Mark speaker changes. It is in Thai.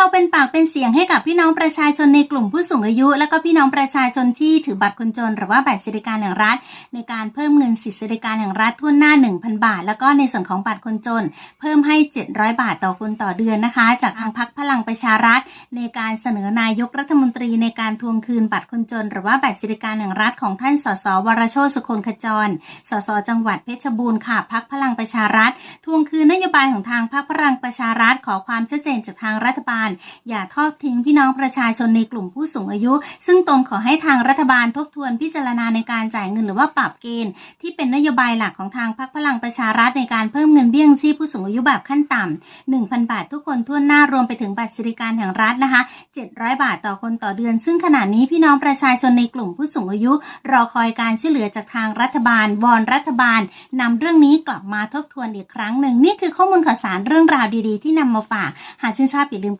Speaker 1: เราเป็นปากเป็นเสียงให้กับพี่น้องประชาชนในกลุ่มผู้สูงอายุ และก็พี่น้องประชาชนที่ถือบัตรคนจน หรือว่าบัตรสวัสดิการแห่งรัฐ ในการเพิ่มเงินสิทธิสวัสดิการแห่งรัฐทั่วหน้า 1,000 บาท แล้วก็ในส่วนของบัตรคนจน เพิ่มให้ 700 บาทต่อคนต่อเดือนนะคะ จากทางพักพลังประชารัฐ ในการเสนอนายกรัฐมนตรีในการทวงคืนบัตรคนจน หรือว่าบัตรสวัสดิการแห่งรัฐของท่านสสวรโชติสุคนขจร สสจังหวัดเพชรบูรณ์ค่ะพักพลังประชารัฐ ทวงคืนนโยบายของทางพรรคพลังประชารัฐ ขอความชัดเจนจากทางรัฐบาลอย่าทอดทิ้งพี่น้องประชาชนในกลุ่มผู้สูงอายุ ซึ่งตนขอให้ทางรัฐบาลทบทวนพิจารณาในการจ่ายเงินหรือว่าปรับเกณฑ์ ที่เป็นนโยบายหลักของทางพรรคพลังประชารัฐในการเพิ่มเงินเบี้ยงชีพผู้สูงอายุแบบขั้นต่ำ1,000 บาททุกคนทั่วหน้ารวมไปถึงบัตรสวัสดิการแห่งรัฐนะคะ 700 บาทต่อคนต่อเดือน ซึ่งขณะนี้พี่น้องประชาชนในกลุ่มผู้สูงอายุ รอคอยการช่วยเหลือจากทางรัฐบาลวอนรัฐบาลนำเรื่องนี้กลับมาทบทวนอีกครั้งหนึ่งนี่คือข้อมูลข่าวสารเรื่องราวดีๆ ที่นำมาฝาก หากชื่นชอบอย่าลืมกด